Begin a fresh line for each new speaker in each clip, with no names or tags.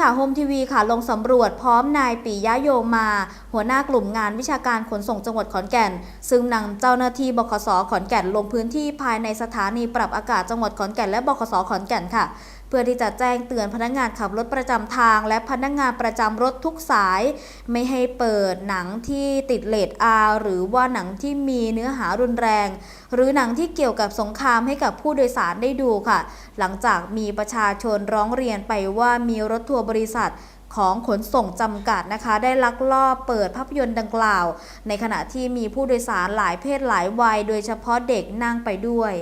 ข่าวโฮมทีวีค่ะลงสำรวจพร้อมนายปิยะโยมา หัวหน้ากลุ่มงานวิชาการขนส่งจังหวัดขอนแก่น ซึ่งนำเจ้าหน้าที่บขสขอนแก่นลงพื้นที่ภายในสถานีปรับอากาศจังหวัดขอนแก่นและบขสขอนแก่นค่ะ เพื่อที่จะแจ้งเตือนพนักงานขับรถประจำทาง และพนักงานประจำรถทุกสาย ไม่ให้เปิดหนังที่ติดเลทอาหรือว่าหนังที่มีเนื้อหารุนแรง หรือหนังที่เกี่ยวกับสงครามให้กับผู้โดยสารได้ดูค่ะ หลังจากมีประชาชนร้องเรียนไปว่ามีรถทัวร์บริษัทของขนส่งจำกัดนะคะ ได้ลักลอบเปิดภาพยนตร์ดังกล่าว ในขณะที่มีผู้โดยสารหลายเพศหลายวัย โดยเฉพาะเด็กนั่งไปด้วย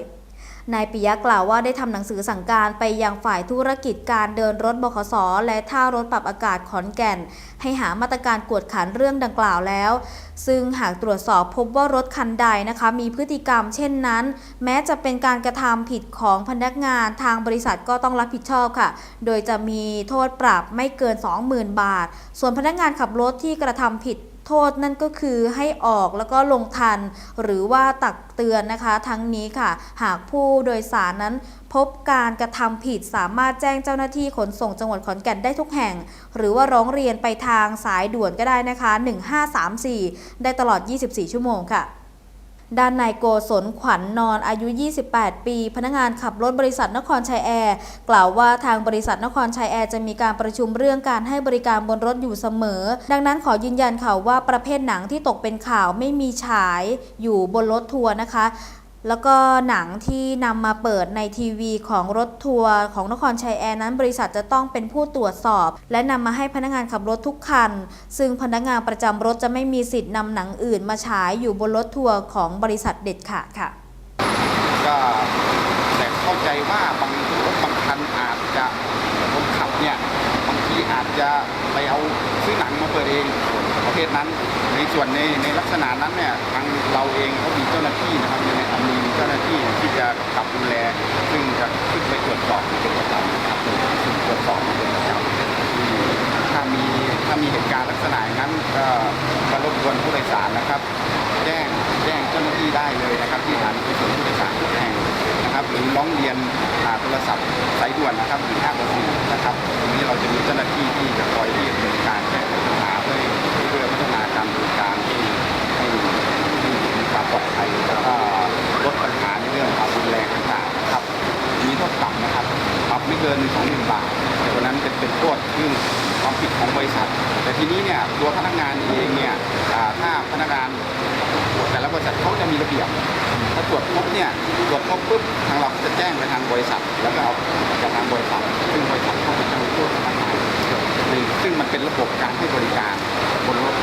นายปิยะกล่าวว่าได้ทำหนังสือสั่งการไปยังฝ่ายธุรกิจการเดินรถบขสและท่ารถปรับอากาศขอนแก่น ให้หามาตรการกวดขันเรื่องดังกล่าวแล้ว ซึ่งหากตรวจสอบพบว่ารถคันใดนะคะมีพฤติกรรมเช่นนั้น แม้จะเป็นการกระทำผิดของพนักงานทางบริษัทก็ต้องรับผิดชอบค่ะ โดยจะมีโทษปรับไม่เกิน 20,000 บาท ส่วนพนักงานขับรถที่กระทำผิด โทษนั่นก็คือให้ออกแล้วก็ลงทัน หรือว่าตักเตือนนะคะ ทั้งนี้ค่ะ หากผู้โดยสารนั้นพบการกระทำผิดสามารถแจ้งเจ้าหน้าที่ขนส่งจังหวัดขอนแก่นได้ทุกแห่ง หรือว่าร้องเรียนไปทางสายด่วนก็ได้นะคะ 1534 ได้ตลอด 24 ชั่วโมงค่ะ ด้านนายโกศลขวัญนอนอายุ 28 ปี พนักงานขับรถบริษัทนครชัยแอร์ กล่าวว่าทางบริษัทนครชัยแอร์จะมีการประชุมเรื่องการให้บริการบนรถอยู่เสมอ ดังนั้นขอยืนยันค่ะว่าประเภทหนังที่ตกเป็นข่าวไม่มีฉายอยู่บนรถทัวร์นะคะ แล้วก็หนังที่นำมาเปิดในทีวีของรถทัวร์ของนครชัยแอร์นั้น บริษัทจะต้องเป็นผู้ตรวจสอบ และนำมาให้พนักงานขับรถทุกคัน ซึ่งพนักงานประจำรถจะไม่มีสิทธิ์นำหนังอื่นมาฉายอยู่บนรถทัวร์ของบริษัทเด็ดขาดค่ะ
ก็แต่เข้าใจว่าบางรถบางคันอาจจะคนขับเนี่ยบางทีอาจจะไปเอาซื้อหนังมาเปิดเองประเภทนั้น ในส่วนในในลักษณะนั้นเนี่ยทางเราเองก็มีเจ้าหน้าที่นะครับในอำมีเจ้าหน้าที่ที่จะกับดูแล ซึ่งจะขึ้นไปตรวจสอบเป็นประจำนะครับซึ่งตรวจสอบเป็นประจำถ้ามีถ้ามีเหตุการณ์ลักษณะนั้นก็ก็รบกวนผู้โดยสารนะครับ แจ้งแจ้งเจ้าหน้าที่ได้เลยนะครับ ที่สถานีขนส่งผู้โดยสารทุกแห่งนะครับ หรือร้องเรียนโทรศัพท์สายด่วนนะครับหนึ่งห้าสี่นะครับตรงนี้เราจะมีเจ้าหน้าที่ ทีนี้เนี่ยตัวพนักงานเองเนี่ยถ้าพนักงานตรวจแต่ละบริษัทเขาจะมีระเบียบถ้าตรวจพบเนี่ยตรวจพบปุ๊บทางเราจะแจ้งไปทางบริษัท แล้วก็เอาจากทางบริษัทซึ่งบริษัทเขาเป็นเจ้าหน้าที่พนักงานซึ่งมันเป็นระบบการให้บริการบนรถ